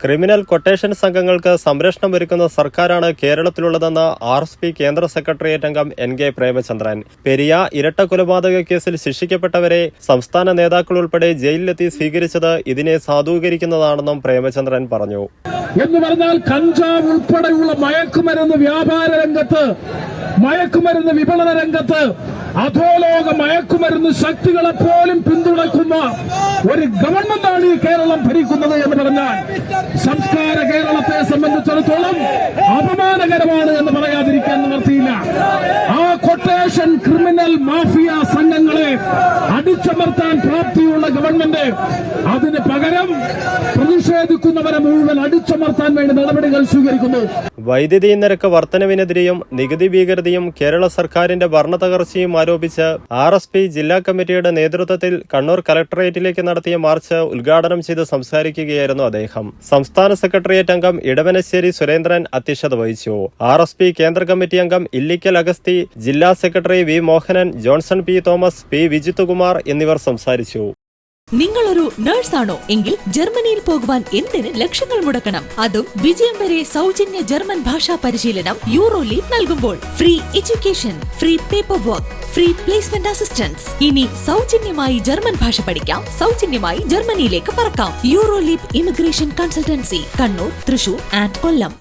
Criminal quotation സംഘങ്ങൾക്ക് സംരക്ഷണം ഒരുക്കുന്ന സർക്കാരാണ് കേരളത്തിലുള്ളതെന്ന് ആർ എസ് പി കേന്ദ്ര സെക്രട്ടേറിയറ്റ് അംഗം എൻ കെ പ്രേമചന്ദ്രൻ. പെരിയ ഇരട്ട കൊലപാതക കേസിൽ ശിക്ഷിക്കപ്പെട്ടവരെ സംസ്ഥാന നേതാക്കൾ ഉൾപ്പെടെ ജയിലിലെത്തി സ്വീകരിച്ചത് ഇതിനെ സാധൂകരിക്കുന്നതാണെന്നും പ്രേമചന്ദ്രൻ പറഞ്ഞു. എന്ന് പറഞ്ഞാൽ കഞ്ചാവ് ഉൾപ്പെടെയുള്ള മയക്കുമരുന്ന് വ്യാപാര രംഗത്ത് മയക്കുമരുന്ന് വിപണന രംഗത്ത് അധോലോക മയക്കുമരുന്ന് ശക്തികളെ പോലും പിന്തുണക്കുന്ന ഒരു ഗവൺമെന്റാണ് ഈ കേരളം ഭരിക്കുന്നത് എന്ന് പറഞ്ഞാൽ സംസ്കാര കേരളത്തെ സംബന്ധിച്ചിടത്തോളം അപമാനകരമാണ് എന്ന് പറയാതിരിക്കാൻ നിവർത്തിയില്ല. ആ കൊട്ടേഷൻ ക്രിമിനൽ മാഫിയ സംഘങ്ങളെ അടിച്ചമർത്താൻ പ്രാപ്തിയുള്ള ഗവൺമെന്റ് അതിന് പകരം പ്രതിഷേധിക്കുന്നവരെ മുഴുവൻ അടിച്ചമർത്താൻ വേണ്ടി നടപടികൾ സ്വീകരിക്കുന്നു. വൈദ്യുതി നിരക്ക് വർധനവിനെതിരെയും നികുതി ഭീകരതയും കേരള സർക്കാരിന്റെ ഭരണത്തകർച്ചയും ആരോപിച്ച് ആർ എസ് പി ജില്ലാ കമ്മിറ്റിയുടെ നേതൃത്വത്തിൽ കണ്ണൂർ കലക്ടറേറ്റിലേക്ക് നടത്തിയ മാർച്ച് ഉദ്ഘാടനം ചെയ്ത് സംസാരിക്കുകയായിരുന്നു അദ്ദേഹം. സംസ്ഥാന സെക്രട്ടേറിയറ്റ് അംഗം ഇടവനശ്ശേരി സുരേന്ദ്രൻ അധ്യക്ഷത വഹിച്ചു. ആർ എസ് പി കേന്ദ്ര കമ്മിറ്റി അംഗം ഇല്ലിക്കൽ അഗസ്തി ജില്ലാ secretary V Mohanan Johnson P. Thomas P. Vijithkumar എന്നിവർ സംസാരിച്ചു. നിങ്ങളൊരു നേഴ്സാണോ? എങ്കിൽ ജർമ്മനിയിൽ പോകുവാൻ എന്തിന് ലക്ഷങ്ങൾ മുടക്കണം? അതും വിജയം വരെ സൗജന്യ ജർമ്മൻ ഭാഷാ പരിശീലനം യൂറോ നൽകുമ്പോൾ. Free education free paper work free placement assistance ഇനി സൗജന്യമായി ജർമ്മൻ ഭാഷ പഠിക്കാം. സൗജന്യമായി ജർമ്മനിയിലേക്ക് പറക്കാം. Euro Leap immigration consultancy Kannur Thrissur and Kollam.